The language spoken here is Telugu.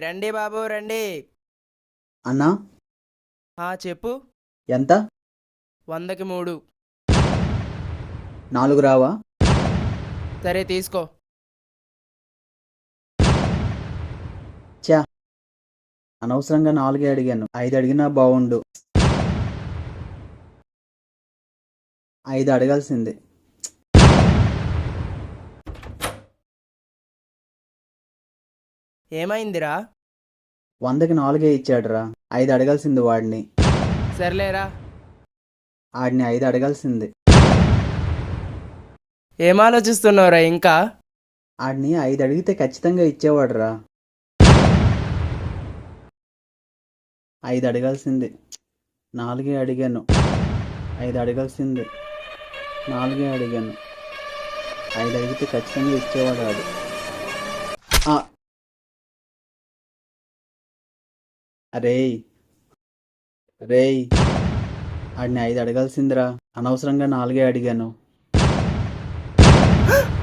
రండి బాబు రండి. అన్నా? ఆ చెప్పు. ఎంత? వందకి మూడు. నాలుగు రావా? సరే తీసుకో. చా అనవసరంగా నాలుగే అడిగాను. ఐదు అడిగినా బాగుండు ఐదు అడగాల్సింది. ఏమైందిరా? వందకి నాలుగే ఇచ్చాడురా. ఐదు అడగాల్సింది వాడిని. సర్లేరా. ఆడిని ఐదు అడగాల్సింది. ఏం ఆలోచిస్తున్నావురా ఇంకా? ఆడిని ఐదు అడిగితే ఖచ్చితంగా ఇచ్చేవాడురా. ఐదు అడగాల్సింది. నాలుగే అడిగాను. ఐదు అడగాల్సింది. నాలుగే అడిగాను. ఐదు అడిగితే ఖచ్చితంగా ఇచ్చేవాడు ఆడు. అరే అరేయ్ రేయ్ ఆడిని ఐదు అడగాల్సిందిరా. అనవసరంగా నాలుగే అడిగాను.